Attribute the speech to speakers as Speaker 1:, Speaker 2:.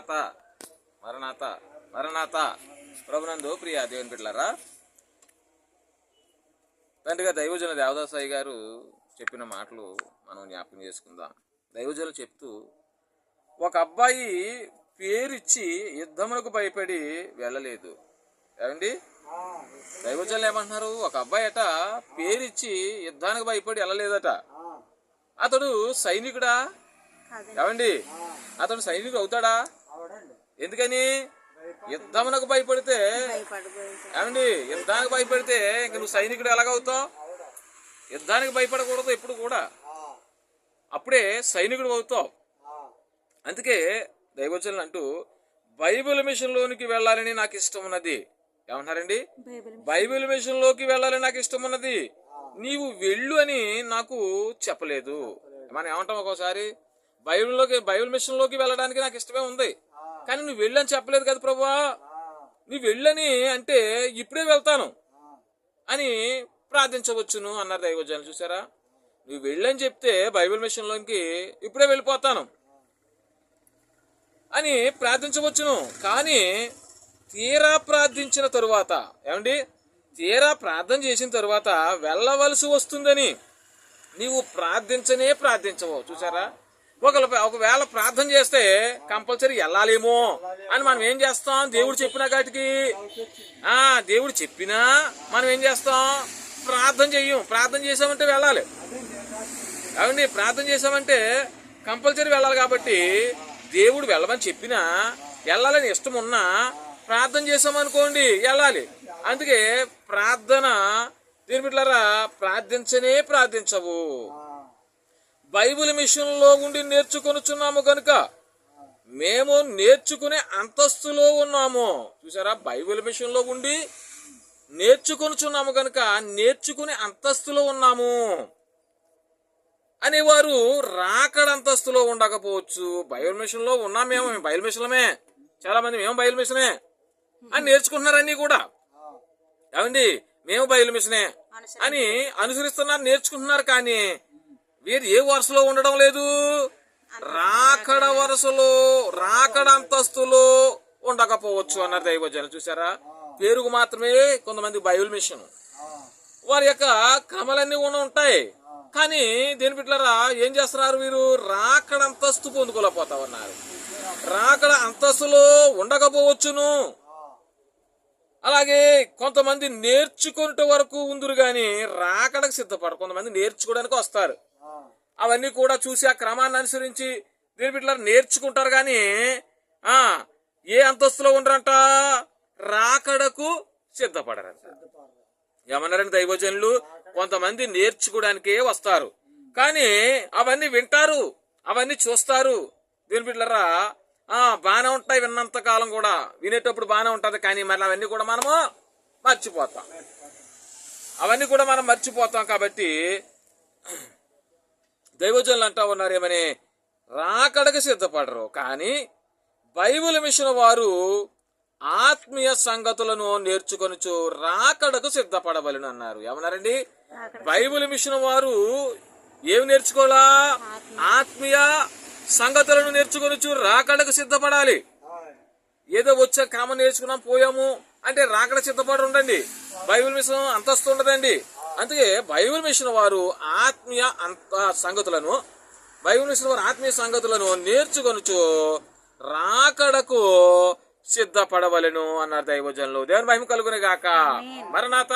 Speaker 1: మరణాత మరణాత మరణాత. ప్రభునందు ప్రియ దేవుని బిడ్డలారా తండ్రిగా దైవజన దేవదాసాయి గారు చెప్పిన మాటలు మనం జ్ఞాపకం చేసుకుందాం. దైవజనులు చెప్తూ ఒక అబ్బాయి పేరిచ్చి యుద్ధమునకు భయపడి వెళ్ళలేదు. ఏమండి? దైవజనులు ఏమంటున్నారు? ఒక అబ్బాయి అట పేరిచ్చి యుద్ధానికి భయపడి వెళ్ళలేదట. అతడు సైనికుడా? ఏమండి? అతడు సైనికుడు అవుతాడా? ఎందుకని? యుద్ధమునకు భయపడితే ఏమండి యుద్ధానికి భయపడితే ఇంక నువ్వు సైనికుడు ఎలాగవుతావు యుద్ధానికి భయపడకూడదు ఎప్పుడు కూడా. అప్పుడే సైనికుడు అవుతావు. అందుకే దైవజనులు అంటూ బైబిల్ మిషన్లోనికి వెళ్ళాలని నాకు ఇష్టం ఉన్నది. ఏమంటారండి బైబిల్ మిషన్లోకి వెళ్ళాలని నాకు ఇష్టం ఉన్నది. నీవు వెళ్ళు అని నాకు చెప్పలేదు. మనం ఏమంటాం ఒక్కోసారి బైబిల్లోకి బైబిల్ మిషన్లోకి వెళ్ళడానికి నాకు ఇష్టమే ఉంది. కానీ నువ్వు వెళ్ళని చెప్పలేదు కదా ప్రభువా నువ్వు వెళ్ళని అంటే ఇప్పుడే వెళ్తాను అని ప్రార్థించవచ్చును అన్నారు దైవజనులు చూసారా? నువ్వు వెళ్ళని చెప్తే బైబిల్ మిషన్లోకి ఇప్పుడే వెళ్ళిపోతాను అని ప్రార్థించవచ్చును. కానీ తీరా ప్రార్థించిన తరువాత ఏమండి? తీరా ప్రార్థన చేసిన తరువాత వెళ్ళవలసి వస్తుందని నీవు ప్రార్థించనే ప్రార్థించవు చూసారా? ఒకవేళ ఒకవేళ ప్రార్థన చేస్తే కంపల్సరీ వెళ్ళాలేమో అని మనం ఏం చేస్తాం? దేవుడు చెప్పిన కాటికి. ఆ దేవుడు చెప్పినా మనం ఏం చేస్తాం? ప్రార్థన చెయ్యం. ప్రార్థన చేసామంటే వెళ్ళాలి. ఏమండి ప్రార్థన చేసామంటే కంపల్సరీ వెళ్ళాలి కాబట్టి దేవుడు వెళ్ళమని చెప్పినా వెళ్ళాలని ఇష్టం ఉన్నా ప్రార్థన చేసామనుకోండి వెళ్ళాలి. అందుకే ప్రార్థన దీని బిడ్డలారా ప్రార్థించనే ప్రార్థించవు. బైబిల్ మిషన్లో ఉండి నేర్చుకొనుచున్నాము కనుక మేము నేర్చుకునే అంతస్తులో ఉన్నాము. చూసారా బైబిల్ మిషన్లో ఉండి నేర్చుకొనుచున్నాము కనుక నేర్చుకునే అంతస్తులో ఉన్నాము. అనేవారు రాకడ అంతస్తులో ఉండకపోవచ్చు. బయలు మిషన్లో ఉన్నాం మేము. మేము బయలు మిషన్లమే. చాలా మంది మేము బయలు మిషనే అని నేర్చుకుంటున్నారు అన్ని కూడా. ఏమండి? మేము బయలు మిషనే అని అనుసరిస్తున్నారు నేర్చుకుంటున్నారు కానీ వీరు ఏ వరుసలో ఉండడం లేదు? రాకడ వరుసలో రాకడ అంతస్తులో ఉండకపోవచ్చు అన్నారు దైవజనం చూసారా పేరుకు మాత్రమే కొంతమంది బైబిల్ మిషన్. వారి యొక్క క్రమలన్నీ ఉన్న ఉంటాయి. కానీ దేని బిడ్డలారా ఏం చేస్తున్నారు వీరు? రాకడ అంతస్తు పొందుకోలేకపోతా ఉన్నారు రాకడ అంతస్తులో ఉండకపోవచ్చును. అలాగే కొంతమంది నేర్చుకునే వరకు ఉందరు కానీ రాకడకు సిద్ధపడరు. కొంతమంది నేర్చుకోవడానికి వస్తారు. అవన్నీ కూడా చూసి ఆ క్రమాన్ని అనుసరించి దీని బిడ్డలు నేర్చుకుంటారు గాని ఆ ఏ అంతస్తులో ఉండరంట? రాకడకు సిద్ధపడరంట. ఏమన్నారండి దైవజనులు? కొంతమంది నేర్చుకోవడానికే వస్తారు. కానీ అవన్నీ వింటారు అవన్నీ చూస్తారు. దీని బిడ్డలరా ఆ బాగానే ఉంటాయి విన్నంత కాలం కూడా. వినేటప్పుడు బాగానే ఉంటుంది కానీ మరి అవన్నీ కూడా మనము మర్చిపోతాం. అవన్నీ కూడా మనం మర్చిపోతాం కాబట్టి దైవజనులు అంటా ఉన్నారు ఏమని రాకడకు సిద్ధపడరు. కానీ బైబిల్ మిషన్ వారు ఆత్మీయ సంగతులను నేర్చుకొనుచు రాకడకు సిద్ధపడవలను అన్నారు. ఏమన్నారండి? బైబిల్ మిషన్ వారు ఏమి నేర్చుకోవాలా? ఆత్మీయ సంగతులను నేర్చుకొనుచు రాకడకు సిద్ధపడాలి. ఏదో వచ్చే క్రమం నేర్చుకున్నాం పోయాము అంటే రాకడ సిద్ధపడి ఉండండి. బైబిల్ మిషన్ అంతస్తు ఉండదండి. అందుకే బైబిల్ మిషన్ వారు ఆత్మీయ అంత సంగతులను బైబిల్ మిషన్ వారు ఆత్మీయ సంగతులను నేర్చుకొనుచు రాకడకు సిద్ధపడవలెను అన్నారు దైవజనులు. దేవుని మహిమ కలుగునే గాక మరణాత.